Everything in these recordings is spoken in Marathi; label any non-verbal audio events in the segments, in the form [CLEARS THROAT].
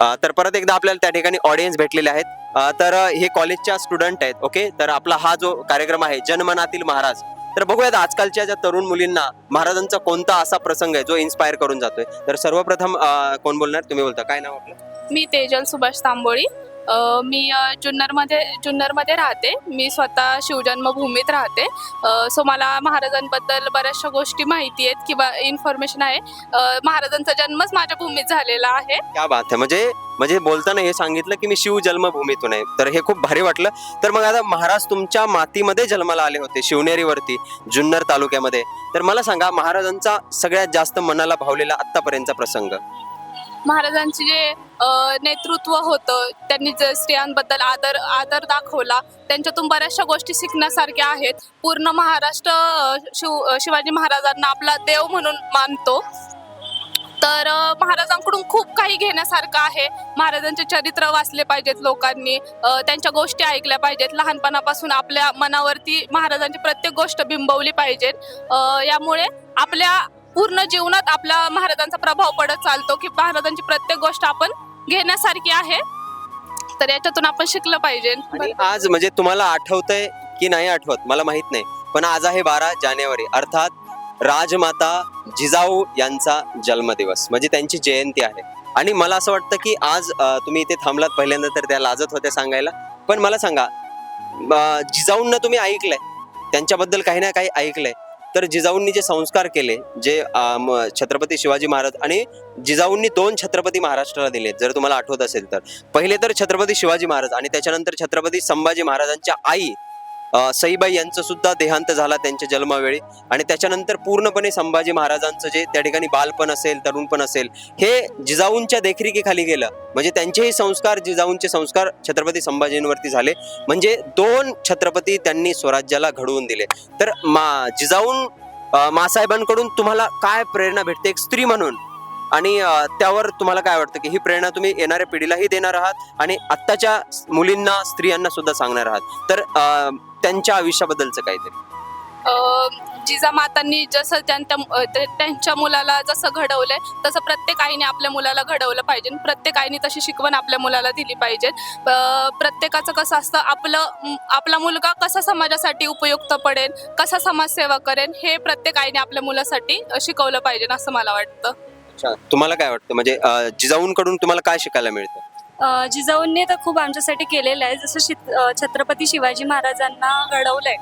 तर परत एकदा आपल्याला त्या ठिकाणी ऑडियन्स भेटलेले आहेत. तर हे कॉलेजच्या स्टुडंट आहेत ओके तर आपला हा जो कार्यक्रम आहे जनमनातील महाराज. तर बघूयात आजकालच्या ज्या तरुण मुलींना महाराजांचा कोणता असा प्रसंग आहे जो इन्स्पायर करून जातोय? तर सर्वप्रथम कोण बोलणार? तुम्ही बोलता. काय नाव आपलं? मी तेजल सुभाष तांबोळी. मी जुन्नरमध्ये जुन्नरमध्ये राहते. मी स्वतः शिवजन्मभूमीत राहते. सो मला महाराजांबद्दल बऱ्याचशा गोष्टी माहिती आहेत किंवा इन्फॉर्मेशन आहे. महाराजांचा जन्मच माझ्या भूमीत झालेला आहे. क्या बात आहे म्हणजे म्हणजे बोलताना हे सांगितलं की मी शिव जन्मभूमीतून आहे. तर हे खूप भारी वाटलं. तर मग आता महाराज तुमच्या मातीमध्ये जन्माला आले होते शिवनेरीवरती जुन्नर तालुक्यामध्ये. तर मला सांगा महाराजांचा सगळ्यात जास्त मनाला भावलेला आतापर्यंतचा प्रसंग. महाराजांचे जे नेतृत्व होतं. त्यांनी जे स्त्रियांबद्दल आदर आदर दाखवला त्यांच्यातून बऱ्याचशा गोष्टी शिकण्यासारख्या आहेत. पूर्ण महाराष्ट्र शिव शिवाजी महाराजांना आपला देव म्हणून मानतो. तर महाराजांकडून खूप काही घेण्यासारखं आहे. महाराजांचे चरित्र वाचले पाहिजेत लोकांनी. त्यांच्या गोष्टी ऐकल्या पाहिजेत. लहानपणापासून आपल्या मनावरती महाराजांची प्रत्येक गोष्ट बिंबवली पाहिजेत. यामुळे आपल्या पूर्ण जीवनात आपल्या महाराजांचा प्रभाव पडत चालतो की महाराजांची प्रत्येक गोष्ट आपण घेण्यासारखी आहे. तर याच्यातून आपण शिकलं पाहिजे. आणि आज म्हणजे तुम्हाला आठवतंय की नाही आठवत? मला माहीत नाही. पण आज आहे बारा जानेवारी. अर्थात राजमाता जिजाऊ यांचा जन्मदिवस. म्हणजे त्यांची जयंती आहे. आणि मला असं वाटतं की आज तुम्ही इथे थांबलात पहिल्यांदा तर त्या लाजत होत्या सांगायला. पण मला सांगा जिजाऊंना तुम्ही ऐकलंय? त्यांच्याबद्दल काही ना काही ऐकलंय. तर जिजाऊंनी जे संस्कार केले जे म- छत्रपती शिवाजी महाराज आणि जिजाऊंनी दोन छत्रपती महाराष्ट्राला दिले जर तुम्हाला आठवत असेल तर. पहिले तर छत्रपती शिवाजी महाराज आणि त्याच्यानंतर छत्रपती संभाजी महाराजांच्या आई सईबाई यांचं सुद्धा देहांत झाला त्यांच्या जन्मावेळी. आणि त्याच्यानंतर पूर्णपणे संभाजी महाराजांचं जे त्या ठिकाणी बालपण असेल तरुणपण असेल हे जिजाऊंच्या देखरेखीखाली गेलं. म्हणजे त्यांचेही संस्कार जिजाऊंचे संस्कार छत्रपती संभाजींवरती झाले. म्हणजे दोन छत्रपती त्यांनी स्वराज्याला घडवून दिले. तर मा जिजाऊन मासाहेबांकडून तुम्हाला काय प्रेरणा भेटते? एक स्त्री म्हणून. आणि त्यावर तुम्हाला काय वाटतं की ही प्रेरणा तुम्ही येणाऱ्या पिढीलाही देणार आहात? आणि आत्ताच्या मुलींना स्त्रियांना सुद्धा सांगणार आहात? तर त्यांच्या आयुष्याबद्दलचं काहीतरी. अ, जिजामातांनी जसं त्यांच्या त्यांच्या मुलाला जसं घडवलंय तसं प्रत्येक आईने आपल्या मुलाला घडवलं पाहिजे. प्रत्येक आईने तशी शिकवण आपल्या मुलाला दिली पाहिजे. प्रत्येकाचं कसं असतं आपलं आपला मुलगा कसा समाजासाठी उपयुक्त पडेल कसा समाजसेवा करेल हे प्रत्येक आईने आपल्या मुलासाठी शिकवलं पाहिजे असं मला वाटतं. तुम्हाला काय वाटतं? म्हणजे जिजाऊंकडून तुम्हाला काय शिकायला मिळतं? जिजाऊंनी तर खूप आमच्यासाठी केलेलं आहे. जसं छत्रपती शिवाजी महाराजांना घडवलंय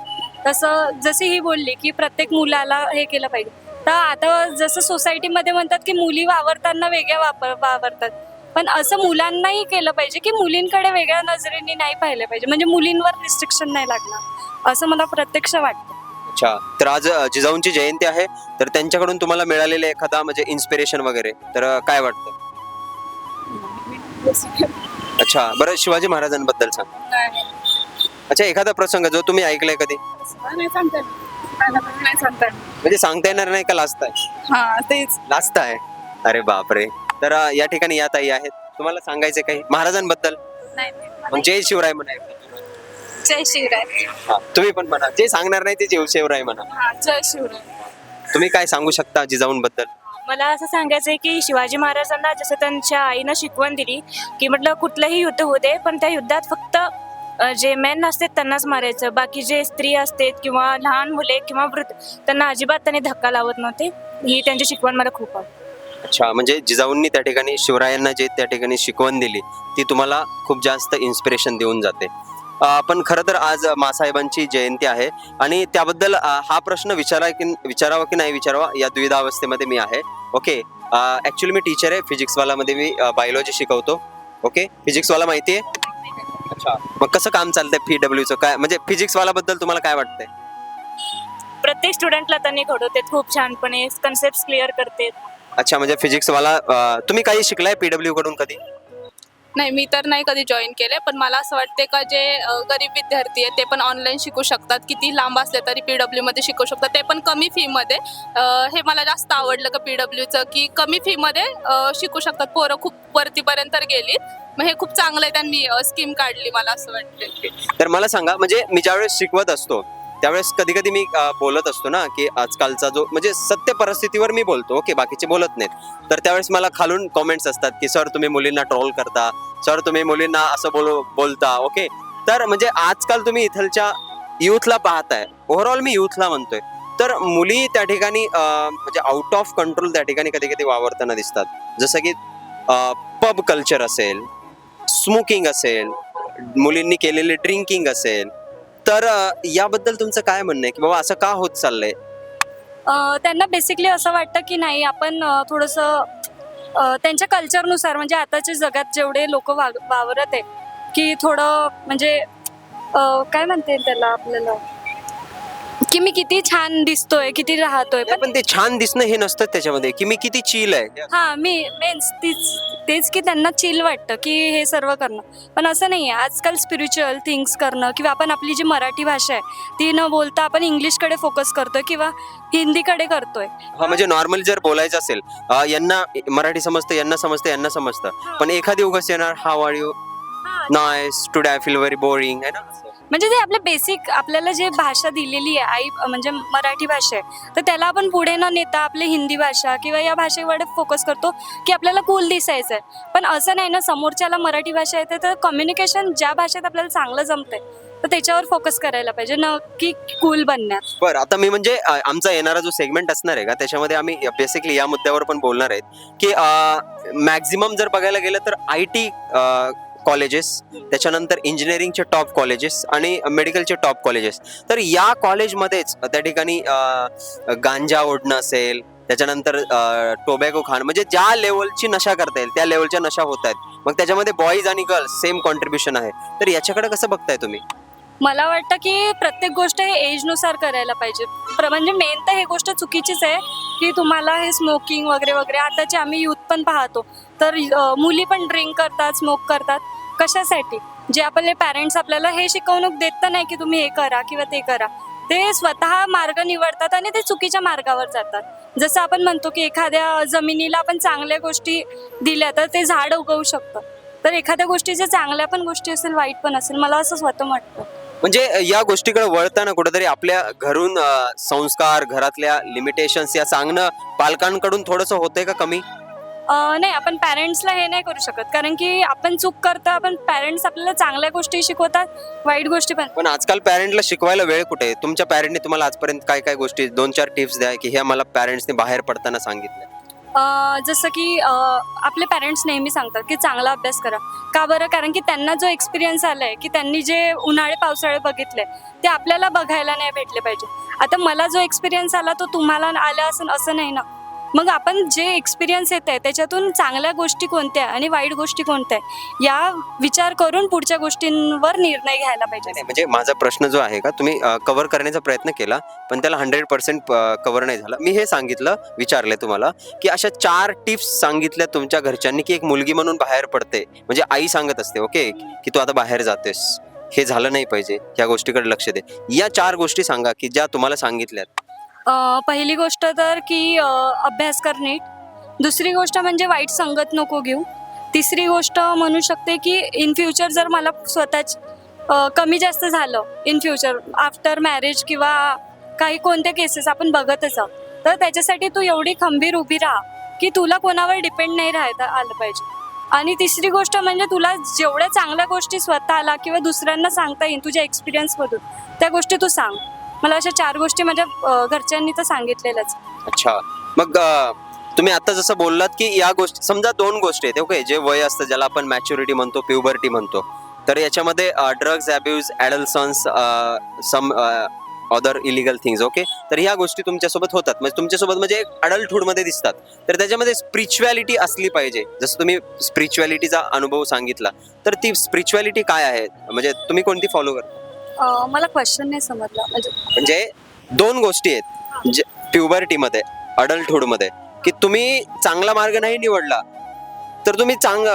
तसं जशी ही बोलली की प्रत्येक मुलाला हे केलं पाहिजे. तर आता जसं सोसायटीमध्ये म्हणतात की मुली वावरताना वेगळ्या वापर वावरतात. पण असं मुलांनाही केलं पाहिजे की मुलींकडे वेगळ्या नजरेने नाही पाहिलं पाहिजे. म्हणजे मुलींवर रिस्ट्रिक्शन नाही लागणार असं मला प्रत्यक्ष वाटतं. अच्छा. तर आज जिजाऊंची जयंती आहे. तर त्यांच्याकडून तुम्हाला मिळालेले एखादा म्हणजे इन्स्पिरेशन वगैरे तर काय वाटतं? अच्छा बरं शिवाजी महाराजांबद्दल सांग. अच्छा एखादा प्रसंग जो तुम्ही ऐकलाय कधी? म्हणजे सांगता येणार नाही का लाजताय? हा तेच लाजताय? अरे बापरे. तर अ, या ठिकाणी या ताई आहेत. तुम्हाला सांगायचं काही? महाराजांबद्दल? मग जय शिवराय म्हणाय जय शिवराय. हा तुम्ही पण म्हणा. जे सांगणार नाही ते जय शिवराय म्हणा. हा जय शिवराय. तुम्ही काय सांगू शकता जिजाऊंबद्दल? मला असं सांगायचं आहे की शिवाजी महाराजांना जसं त्यांच्या आईनं शिकवण दिली की म्हटलं कुठलंही युद्ध होते पण त्या युद्धात फक्त जे मेन असतात त्यांनाच मारायचं. बाकी जे स्त्री असतात किंवा लहान मुले किंवा वृद्ध त्यांना अजिबात त्यांनी धक्का लावत नव्हते. ही त्यांची शिकवण मला खूप आवडते अच्छा म्हणजे जिजाऊंनी त्या ठिकाणी शिवरायांना जे त्या ठिकाणी शिकवण दिली ती तुम्हाला खूप जास्त इन्स्पिरेशन देऊन जाते. पण खरं तर आज मासाहेबांची जयंती आहे. आणि त्याबद्दल हा प्रश्न विचारा की विचारावा की नाही विचारावा या द्विधा अवस्थेमध्ये मी आहे. ओके? ॲक्च्युली मी टीचर आहे. फिजिक्सवालामध्ये मी बायोलॉजी शिकवतो. ओके? फिजिक्सवाला माहिती आहे? अच्छा. मग कसं काम चालतंय पी डब्ल्यूचं काय म्हणजे फिजिक्सवालाबद्दल तुम्हाला काय वाटतंय? प्रत्येक स्टुडंटला त्यांनी घडवतात खूप छानपणे. कन्सेप्ट क्लिअर करते अच्छा म्हणजे फिजिक्सवाला अ, तुम्ही काही शिकलाय पीडब्ल्यू कडून कधी? नाही मी तर नाही कधी जॉईन केले पण मला असं वाटते का जे गरीब विद्यार्थी आहेत ते पण ऑनलाईन शिकू शकतात. किती लांब असले तरी पी डब्ल्यूमध्ये शिकू शकतात. ते पण कमी फीमध्ये हे मला जास्त आवडलं का पी डब्ल्यूचं की कमी फीमध्ये शिकू शकतात. पोरं खूप वरतीपर्यंत गेलीत मग हे खूप चांगलं आहे त्यांनी स्कीम काढली मला असं वाटतं तर मला सांगा म्हणजे मी ज्यावेळेस शिकवत असतो त्यावेळेस कधी कधी मी बोलत असतो ना की आजकालचा जो म्हणजे सत्य परिस्थितीवर मी बोलतो की बाकीचे बोलत नाहीत. तर त्यावेळेस मला खालून कॉमेंट्स असतात की सर तुम्ही मुलींना ट्रोल करता. सर तुम्ही मुलींना असं बोल बोलता. ओके? तर म्हणजे आजकाल तुम्ही इथलच्या युथला पाहताय. ओव्हरऑल मी युथला म्हणतोय. तर मुली त्या ठिकाणी म्हणजे आउट ऑफ कंट्रोल त्या ठिकाणी कधी कधी वावरताना दिसतात. जसं की पब कल्चर असेल स्मोकिंग असेल मुलींनी केलेले ड्रिंकिंग असेल तर अं, याबद्दल तुमचं काय म्हणणं आहे? की बाबा असं का होत चाललंय? अ, त्यांना बेसिकली असं वाटतं की नाही आपण अ, थोडंसं अ, त्यांच्या कल्चरनुसार म्हणजे आताच्या जगात जेवढे लोक वावरत आहे की थोडं म्हणजे अ, काय म्हणता येईल त्याला आपल्याला? की मी किती छान दिसतोय किती राहतोय पण पण ते छान दिसणं हे नसतं त्याच्यामध्ये. की मी किती चिल आहे. हा मी मेन्स तीच तेच की त्यांना चिल वाटतं की हे सर्व करणं. पण असं नाही आहे आजकाल स्पिरिच्युअल थिंग्स करणं किंवा आपण आपली जी मराठी भाषा आहे ती न बोलता आपण इंग्लिशकडे फोकस करतोय किंवा हिंदीकडे करतोय. हा म्हणजे नॉर्मली जर बोलायचं असेल अं, यांना मराठी समजतं यांना समजतं यांना समजतं. पण एखादी उगाच येणार how are you nice today I feel very boring आहे ना? म्हणजे ते आपलं बेसिक आपल्याला जे भाषा दिलेली आहे आई म्हणजे मराठी भाषा आहे तर त्याला आपण पुढे न नेता आपली हिंदी भाषा किंवा या भाषेवर फोकस करतो की आपल्याला कूल दिसायचं आहे पण असं नाही ना समोरच्याला मराठी भाषा येते तर कम्युनिकेशन ज्या भाषेत आपल्याला चांगलं जमतंय तर त्याच्यावर फोकस करायला पाहिजे न की कूल बनण्यात. बरं आता मी म्हणजे अ, आमचा येणारा जो सेगमेंट असणार आहे का त्याच्यामध्ये आम्ही बेसिकली या मुद्द्यावर पण बोलणार आहेत की मॅक्झिमम जर बघायला गेलं तर आय टी कॉलेजेस त्याच्यानंतर इंजिनिअरिंगचे टॉप कॉलेजेस आणि मेडिकलचे टॉप कॉलेजेस तर या कॉलेजमध्येच त्या ठिकाणी गांजा ओढणं असेल त्याच्यानंतर टोबॅको खाण म्हणजे ज्या लेवलची नशा करता येईल त्या लेवलच्या नशा होत आहेत. मग त्याच्यामध्ये बॉईज आणि गर्ल्स सेम कॉन्ट्रीब्युशन आहे. तर याच्याकडे कसं बघताय तुम्ही? मला वाटतं की प्रत्येक गोष्ट हे एजनुसार करायला पाहिजे. प्र- म्हणजे मेन तर हे गोष्ट चुकीचीच आहे की तुम्हाला हे स्मोकिंग वगैरे वगैरे आताचे आम्ही यूथ पण पाहतो. तर मुली पण ड्रिंक करतात स्मोक करतात. कशासाठी? जे आपले पॅरेंट्स आपल्याला हे शिकवणूक देत तर नाही की तुम्ही हे करा किंवा ते करा. ते स्वतः मार्ग निवडतात आणि ते चुकीच्या मार्गावर जातात. जसं आपण म्हणतो की एखाद्या जमिनीला आपण चांगल्या गोष्टी दिल्या तर ते झाड उगवू शकतं. तर एखाद्या गोष्टीच्या चांगल्या पण गोष्टी असेल वाईट पण असेल मला असं स्वतः वाटतं. म्हणजे या गोष्टीकडे वळताना कुठेतरी आपल्या घरून संस्कार घरातल्या लिमिटेशन्स या सांगणं पालकांकडून थोडस होतंय का कमी? नाही आपण पॅरेंट्सला हे नाही करू शकत. कारण की आपण चूक करतो आपण पॅरेंट्स आपल्याला चांगल्या गोष्टी शिकवतात वाईट गोष्टी पण. पण आजकाल पॅरेंटला शिकवायला वेळ कुठे? आहे? तुमच्या पॅरेंटने तुम्हाला आजपर्यंत काय काय गोष्टी दोन चार टिप्स द्या की ह्या मला पॅरेंट्सने बाहेर पडताना सांगितलं. जसं की आपले पॅरेंट्स नेहमी सांगतात की चांगला अभ्यास करा. का बरं? कारण की त्यांना जो एक्सपिरियन्स आलाय की त्यांनी जे उन्हाळे पावसाळे बघितले ते आपल्याला बघायला नाही भेटले पाहिजे. आता मला जो एक्सपिरियन्स आला तो तुम्हाला आला असं असं नाही ना. मग आपण जे एक्सपिरियन्स येत आहे त्याच्यातून चांगल्या गोष्टी कोणत्या आणि वाईट गोष्टी कोणत्या आहे या विचार करून पुढच्या गोष्टींवर निर्णय घ्यायला पाहिजे. म्हणजे माझा प्रश्न जो आहे का तुम्ही कव्हर करण्याचा प्रयत्न केला पण त्याला हंड्रेड पर्सेंट कव्हर नाही झाला. मी हे सांगितलं विचारले तुम्हाला की अशा चार टिप्स सांगितल्या तुमच्या घरच्यांनी की एक मुलगी म्हणून बाहेर पडते. म्हणजे आई सांगत असते ओके की तू आता बाहेर जातेस. हे झालं नाही पाहिजे. या गोष्टीकडे लक्ष दे. या चार गोष्टी सांगा की ज्या तुम्हाला सांगितल्यात. पहिली गोष्ट तर की अभ्यास करणे. दुसरी गोष्ट म्हणजे वाईट संगत नको घेऊ. तिसरी गोष्ट म्हणू शकते की इन फ्युचर जर मला स्वतःच कमी जास्त झालं इन फ्युचर आफ्टर मॅरेज किंवा काही कोणत्या केसेस आपण बघतच आहोत तर त्याच्यासाठी तू एवढी खंबीर उभी राहा की तुला कोणावर डिपेंड नाही राहता आलं पाहिजे. आणि तिसरी गोष्ट म्हणजे तुला जेवढ्या चांगल्या गोष्टी स्वतःला किंवा दुसऱ्यांना सांगता येईल तुझ्या एक्सपिरियन्समधून त्या गोष्टी तू सांग. मला अशा चार गोष्टी माझ्या घरच्यांनी तर सांगितलेल्याच. अच्छा. मग तुम्ही आता जसं बोललात की या गोष्टी समजा दोन गोष्टी आहेत ओके जे वय असतं ज्याला आपण मॅच्युरिटी म्हणतो प्युबर्टी म्हणतो तर याच्यामध्ये drugs abuse adolescence some other illegal things okay? तर ह्या गोष्टी तुमच्यासोबत होतात. म्हणजे तुमच्यासोबत म्हणजे अडल्टहूडमध्ये दिसतात. तर त्याच्यामध्ये स्पिरिच्युअलिटी असली पाहिजे. जसं तुम्ही स्पिरिच्युअलिटीचा अनुभव सांगितला तर ती स्पिरिच्युअलिटी काय आहे? म्हणजे तुम्ही कोणती फॉलो करता? मला क्वेश्चन नाही समजला. म्हणजे म्हणजे दोन गोष्टी आहेत. जे प्युबर्टीमध्ये अडल्टहूडमध्ये की तुम्ही चांगला मार्ग नाही निवडला तर तुम्ही चांग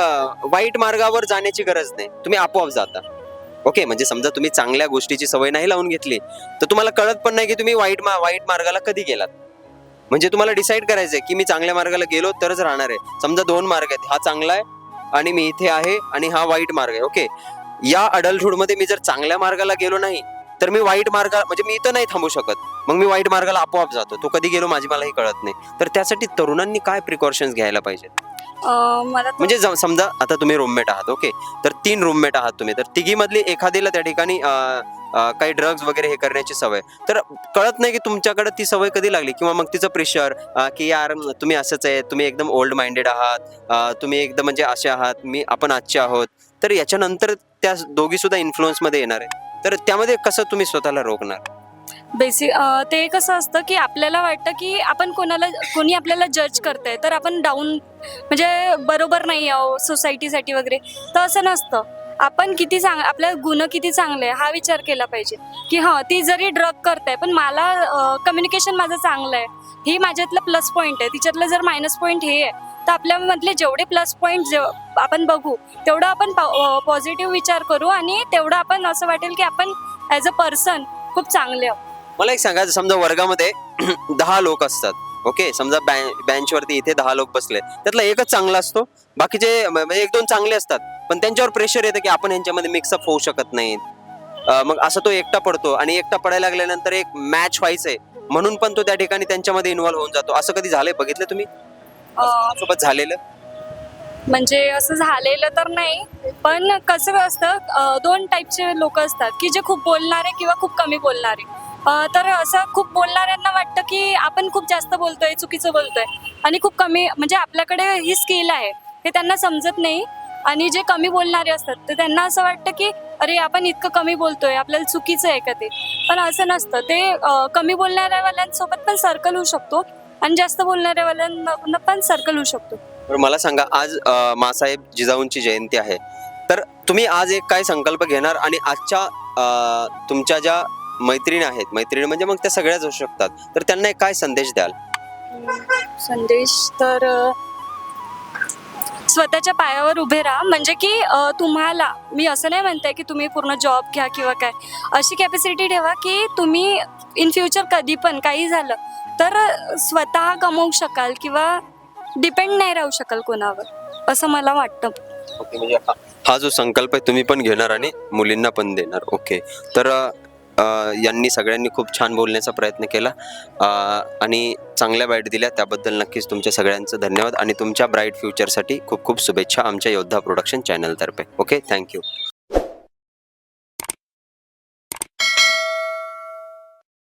वाईट मार्गावर जाण्याची गरज नाही. तुम्ही आपोआप जाता. ओके म्हणजे समजा तुम्ही चांगल्या गोष्टीची सवय नाही लावून घेतली तर तुम्हाला कळत पण नाही की तुम्ही वाईट मा वाईट मार्गाला कधी गेलात. म्हणजे तुम्हाला डिसाईड करायचंय की मी चांगल्या मार्गाला गेलो तरच राहणार आहे. समजा दोन मार्ग आहेत. हा चांगला आहे आणि मी इथे आहे आणि हा वाईट मार्ग आहे. ओके या अडल्टहूडमध्ये मी जर चांगल्या मार्गाला गेलो नाही तर मी वाईट मार्ग म्हणजे मी इथं नाही थांबू शकत. मग मी वाईट मार्गाला आपोआप जातो. तो कधी गेलो माझी मलाही कळत नाही. तर त्यासाठी तरुणांनी काय प्रिकॉशन्स घ्यायला पाहिजेत? मला म्हणजे जम- समजा आता तुम्ही रूममेट आहात ओके तर तीन रूममेट आहात तुम्ही. तर तिघीमधली एखादीला त्या ठिकाणी अं, अं, काही ड्रग्ज वगैरे हे करण्याची सवय. तर कळत नाही की तुमच्याकडे ती सवय कधी लागली? किंवा मग तिचं प्रेशर की यार तुम्ही असंच आहे तुम्ही एकदम ओल्ड माइंडेड आहात अं, तुम्ही एकदम म्हणजे असे आहात मी आपण आजचे आहोत. तर याच्यानंतर त्या दोघी सुद्धा इन्फ्लुअन्समध्ये येणार आहे तर त्यामध्ये कसं तुम्ही स्वतःला रोखणार? बेसिक ते कसं असतं की आपल्याला वाटतं की आपण कोणाला कोणी आपल्याला जज करतंय तर आपण डाऊन म्हणजे बरोबर नाही आहो सोसायटीसाठी वगैरे. तर असं नसतं. आपण किती चांग आपल्या गुण किती चांगले आहे हा विचार केला पाहिजे. की हां ती जरी ड्रग करताय पण मला कम्युनिकेशन माझं चांगलं आहे. ही माझ्यातलं प्लस पॉईंट आहे. तिच्यातलं जर मायनस पॉईंट हे आहे तर आपल्यामधले जेवढे प्लस पॉईंट जे आपण बघू तेवढं आपण पॉझिटिव्ह विचार करू आणि तेवढं आपण असं वाटेल की आपण ॲज अ पर्सन खूप चांगले आहोत. मला एक सांगा समजा वर्गामध्ये [CLEARS THROAT] दहा लोक असतात ओके समजा बेंचवरती इथे दहा लोक बसले त्यातला एकच चांगला असतो बाकीचे म्हणजे एक दोन चांगले असतात पण त्यांच्यावर प्रेशर येतं की आपण यांच्यामध्ये मिक्सअप होऊ शकत नाहीत. मग असं तो एकटा पडतो आणि एकटा पडायला लागल्यानंतर एक मॅच व्हायचंय म्हणून पण तो त्या ठिकाणी त्यांच्यामध्ये इन्व्हॉल्व्ह होऊन जातो. असं कधी झालंय? बघितलं तुम्ही? सोबत झालेलं? म्हणजे असं झालेलं तर नाही पण कसं असतं अं, दोन टाईपचे लोक असतात की जे खूप बोलणारे किंवा खूप कमी बोलणारे. अं, तर असं खूप बोलणाऱ्यांना वाटतं की आपण खूप जास्त बोलतोय चुकीचं बोलतोय. आणि खूप कमी म्हणजे आपल्याकडे ही स्किल आहे हे त्यांना समजत नाही. आणि जे कमी बोलणारे असतात ते त्यांना असं वाटतं की अरे आपण इतकं कमी बोलतोय आपल्याला चुकीचं आहे का ते? पण असं नसतं. ते अं, कमी बोलणाऱ्यावाल्यांसोबत पण सर्कल होऊ शकतो. आणि जास्त बोलणाऱ्यावाल्यांना पण सर्कल होऊ शकतो. मला सांगा आज अं, मासाहेब जिजाऊंची जयंती आहे. तर तुम्ही आज एक काय संकल्प घेणार आणि आजच्या अं, तुमच्या ज्या मैत्रिणी आहेत मैत्रिणी म्हणजे मग त्या सगळ्याच असू शकतात. तर त्यांना एक काय संदेश द्याल? संदेश तर अ, स्वतःच्या पायावर उभे राहा. म्हणजे की अ, तुम्हाला मी असं नाही म्हणते की तुम्ही पूर्ण जॉब घ्या किंवा काय. अशी कॅपॅसिटी ठेवा की तुम्ही इन फ्युचर कधी पण काही झालं तर स्वतः कमवू शकाल किंवा डिपेंड नाही राहू शकाल कोणावर असं मला वाटतं. ओके म्हणजे हा- हा जो संकल्प आहे तुम्ही पण घेणार आणि मुलींना पण देणार. ओके तर यांनी सगळ्यांनी खूप छान बोलण्याचा प्रयत्न केला. आणि चांगल्या बाईट दिल्या. त्याबद्दल नक्कीच तुमच्या सगळ्यांचं धन्यवाद. आणि तुमच्या ब्राईट फ्युचरसाठी खूप खूप शुभेच्छा आमच्या योद्धा प्रोडक्शन चॅनलतर्फे. Okay thank you